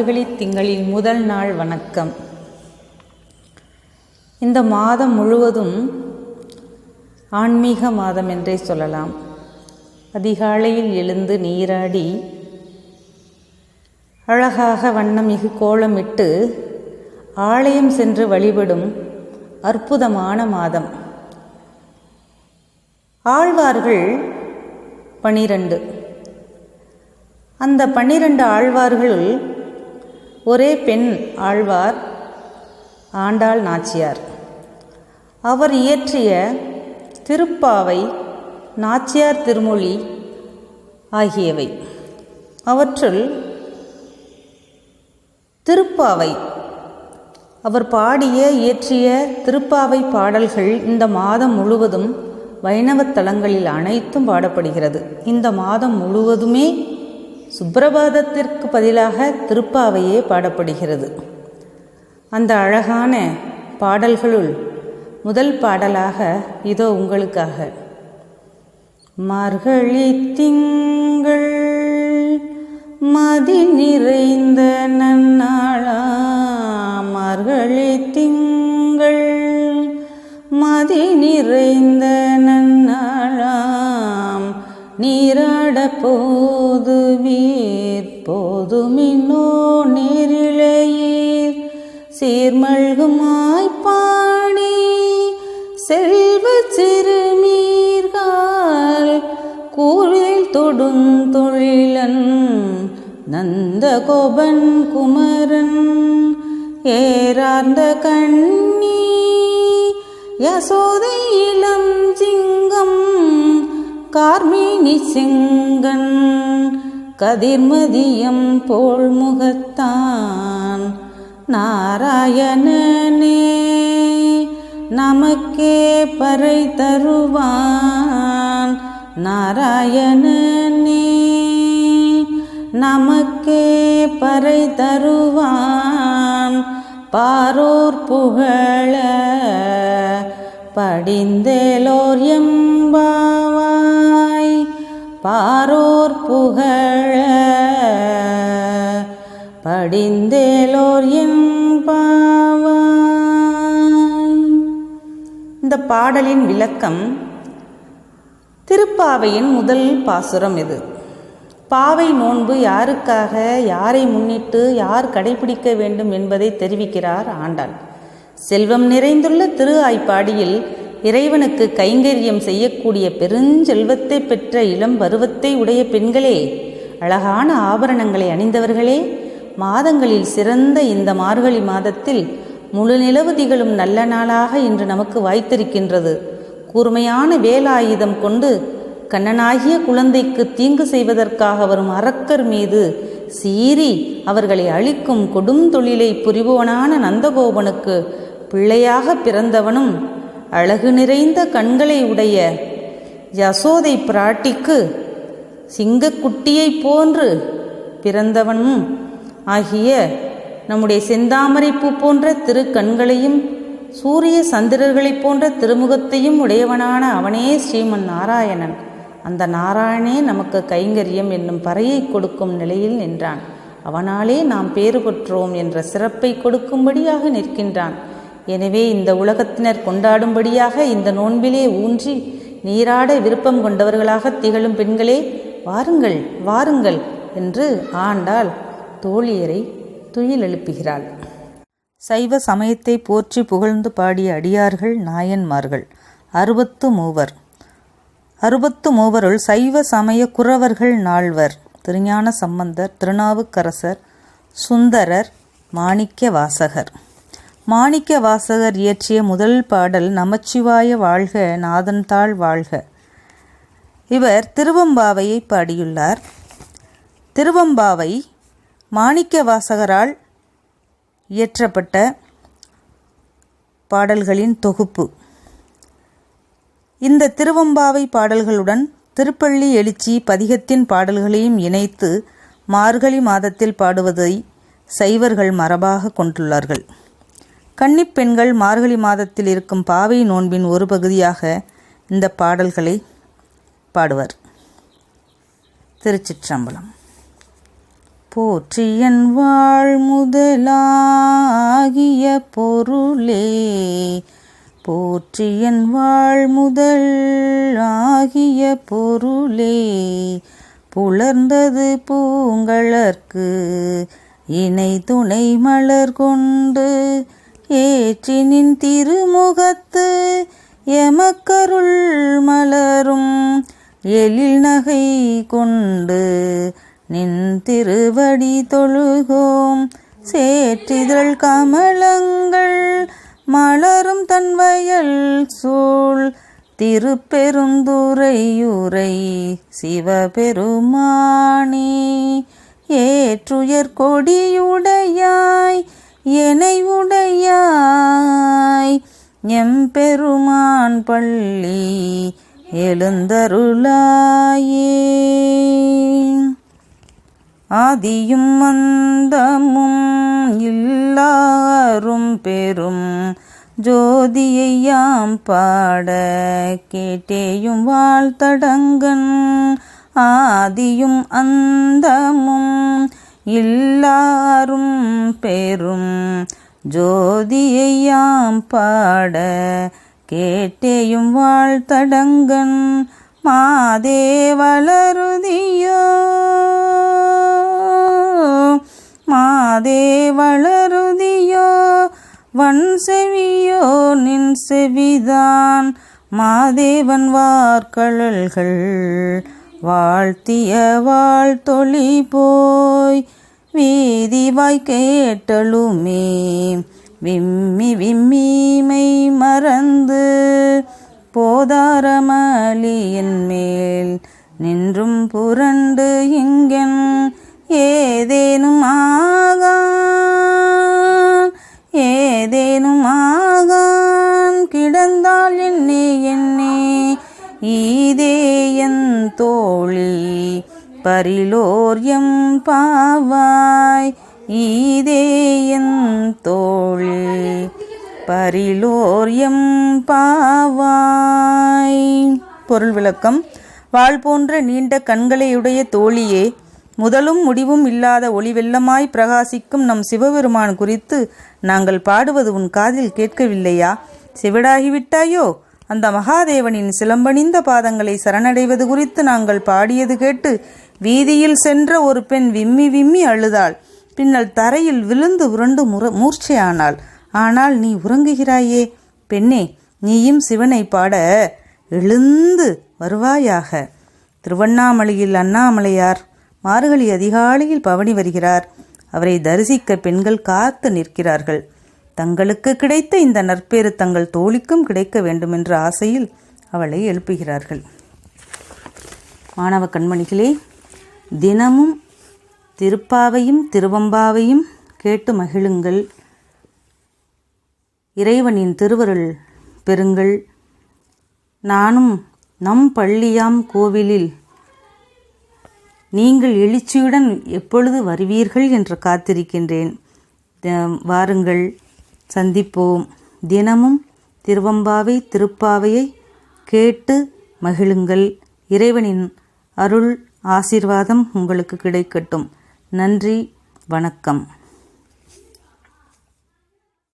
மார்கழி திங்களின் முதல் நாள் வணக்கம். இந்த மாதம் முழுவதும் ஆன்மீக மாதம் என்றே சொல்லலாம். அதிகாலையில் எழுந்து நீராடி அழகாக வண்ணமிகு கோலமிட்டு ஆலயம் சென்று வழிபடும் அற்புதமான மாதம். ஆழ்வார்கள் பனிரெண்டு. அந்த பன்னிரண்டு ஆழ்வார்களுள் ஒரே பெண் ஆழ்வார் ஆண்டாள் நாச்சியார். அவர் இயற்றிய திருப்பாவை நாச்சியார் திருமொழி ஆகியவை. அவற்றுள் திருப்பாவை அவர் பாடிய இயற்றிய திருப்பாவை பாடல்கள் இந்த மாதம் முழுவதும் வைணவத் தலங்களில் அனைத்தும் பாடப்படுகிறது. இந்த மாதம் முழுவதுமே சுப்பிரபாதத்திற்கு பதிலாக திருப்பாவையே பாடப்படுகிறது. அந்த அழகான பாடல்களுள் முதல் பாடலாக இதோ உங்களுக்காக. மார்கழி திங்கள் மதி நிறைந்த நன்னாளா? மார்கழி திங்கள் மதி நிறைந்த நன்னாளா? நீராட போதுவீர் போதுமின்னோ நீரிழையீர். சீர்மழ்குமாய்ப்பாணி செல்வ சிறுமீர்கால். கூறில் தொடுந்தொழிலன் நந்தகோபன் குமரன். ஏறார்ந்த கண்ணி யசோதை இளஞ்சி கார்மேனி செங்கன் கதிர்மதியம் போல் முகத்தான். நாராயணனே நமக்கே பறை தருவான். நாராயணனே நமக்கே பறை தருவான். பாரோர் புகழ படிந்தேலோர் எம்பாவா. பாரோர் புகழ. படிந்தேலோர் இந்த பாடலின் விளக்கம் திருப்பாவையின் முதல் பாசுரம் இது. பாவை நோன்பு யாருக்காக யாரை முன்னிட்டு யார் கடைபிடிக்க வேண்டும் என்பதை தெரிவிக்கிறார் ஆண்டாள். செல்வம் நிறைந்துள்ள திரு ஆய்ப்பாடியில் இறைவனுக்கு கைங்கரியம் செய்யக்கூடிய பெருஞ்செல்வத்தை பெற்ற இளம் பருவத்தை உடைய பெண்களே அழகான ஆபரணங்களை அணிந்தவர்களே மாதங்களில் சிறந்த இந்த மார்கழி மாதத்தில் முழு நிலவு திகழும் நல்ல நாளாக இன்று நமக்கு வாய்த்திருக்கின்றது. கூர்மையான வேலாயுதம் கொண்டு கண்ணனாகிய குழந்தைக்கு தீங்கு செய்வதற்காக வரும் அரக்கர் மீது சீறி அவர்களை அழிக்கும் கொடும் தொழிலை புரிபவனான நந்தகோபனுக்கு பிள்ளையாக பிறந்தவனும் அழகு நிறைந்த கண்களை உடைய யசோதை பிராட்டிக்கு சிங்கக்குட்டியைப் போன்று பிறந்தவனும் ஆகிய நம்முடைய செந்தாமரைப்பூ போன்ற திருக்கண்களையும் சூரிய சந்திரர்களைப் போன்ற திருமுகத்தையும் உடையவனான அவனே ஸ்ரீமன் நாராயணன். அந்த நாராயணே நமக்கு கைங்கரியம் என்னும் பறையை கொடுக்கும் நிலையில் நின்றான். அவனாலே நாம் பேறு பெற்றோம் என்ற சிறப்பை கொடுக்கும்படியாக நிற்கின்றான். எனவே இந்த உலகத்தினர் கொண்டாடும்படியாக இந்த நோன்பிலே ஊன்றி நீராட விருப்பம் கொண்டவர்களாக திகழும் பெண்களே வாருங்கள் வாருங்கள் என்று ஆண்டாள் தோழியரை துயில் எழுப்புகிறாள் சைவ சமயத்தை போற்றி புகழ்ந்து பாடிய அடியார்கள் நாயன்மார்கள். அறுபத்து மூவர். அறுபத்து மூவருள் சைவ சமய குறவர்கள் நால்வர். திருஞான சம்பந்தர் திருநாவுக்கரசர் சுந்தரர் மாணிக்க வாசகர் மாணிக்க வாசகர் இயற்றிய முதல் பாடல் நமச்சிவாய வாழ்க நாதன்தாள் வாழ்க. இவர் திருவம்பாவையை பாடியுள்ளார். திருவம்பாவை மாணிக்க வாசகரால் இயற்றப்பட்ட பாடல்களின் தொகுப்பு. இந்த திருவம்பாவை பாடல்களுடன் திருப்பள்ளி எழுச்சி பதிகத்தின் பாடல்களையும் இணைத்து மார்கழி மாதத்தில் பாடுவதை சைவர்கள் மரபாக கொண்டுள்ளார்கள். கன்னிப் பெண்கள் மார்கழி மாதத்தில் இருக்கும் பாவை நோன்பின் ஒரு பகுதியாக இந்த பாடல்களை பாடுவர். திருச்சிற்றம்பலம். போற்றியன் வாழ் முதலாகிய பொருளே போற்றியன் வாழ் முதல் ஆகிய பொருளே புலர்ந்தது பூங்கழற்கு இணை துணை மலர் கொண்டு ஏற்றினின் திருமுகத்து எமக்கருள் மலரும் எழில் நகை கொண்டு நின் திருவடி தொழுகோம். சேற்றிதழ் கமலங்கள் மலரும் தன்வயல் சூழ். திருப்பெருந்துரையுரை சிவபெருமானே ஏற்றுயர் கொடியுடையாய் எனை உடையாய். எம்பெருமான் பள்ளி எழுந்தருளாயே. ஆதியும் மந்தமும் இல்லாரும் பெரும் ஜோதியையாம் பாட கேட்டேயும் வாழ்த்தடங்கன் ஆதியும் அந்தமும் இல்லாரும் பெரும் ஜோதியையாம் பாட கேட்டேயும் வாழ்த்தடங்கன் மாதே வளருதியோ மாதே வளருதியோ வன் செவியோ நின் செவிதான் மாதேவன் வார்கழல்கள். வாழ்த்திய வாழ்த்தொழி போய் வீதிவாய் கேட்டலுமே. விம்மி விம்மிமை மறந்து போதாரமலியின் மேல் நின்றும் புரண்டு இங்கன் ஏதேனும் ஆகா பரிலோர் எம் பாவாய் ஈதே என் தோழி பரிலோர் எம் பாவாய். பொருள் விளக்கம். வாள் போன்ற நீண்ட கண்களையுடைய தோழியே முதலும் முடிவும் இல்லாத ஒளிவெள்ளமாய் பிரகாசிக்கும் நம் சிவபெருமான் குறித்து நாங்கள் பாடுவது உன் காதில் கேட்கவில்லையா? செவிடாகிவிட்டாயோ? அந்த மகாதேவனின் சிலம்பணிந்த பாதங்களை சரணடைவது குறித்து நாங்கள் பாடியது கேட்டு வீதியில் சென்ற ஒரு பெண் விம்மி விம்மி அழுதாள். பின்னல் தரையில் விழுந்து உருண்டு முற மூர்ச்சையானாள். ஆனால் நீ உறங்குகிறாயே. பெண்ணே நீயும் சிவனை பாட எழுந்து வருவாயாக. திருவண்ணாமலையில் அண்ணாமலையார் மார்கழி அதிகாலையில் பவனி வருகிறார். அவரை தரிசிக்க பெண்கள் காத்து நிற்கிறார்கள். தங்களுக்கு கிடைத்த இந்த நற்பேறு தங்கள் தோழிக்கும் கிடைக்க வேண்டுமென்ற ஆசையில் அவளை எழுப்புகிறார்கள். மாணவ கண்மணிகளே தினமும் திருப்பாவையும் திருவம்பாவையும் கேட்டு மகிழுங்கள். இறைவனின் திருவருள் பெறுங்கள். நானும் நம் பள்ளியாம் கோவிலில் நீங்கள் எழுச்சியுடன் எப்பொழுது வருவீர்கள் என்று காத்திருக்கின்றேன். த- வாருங்கள் சந்திப்போம். தினமும் திருவம்பாவை திருப்பாவையை கேட்டு மகிழுங்கள். இறைவனின் அருள் ஆசீர்வாதம் உங்களுக்கு கிடைக்கட்டும். நன்றி வணக்கம்.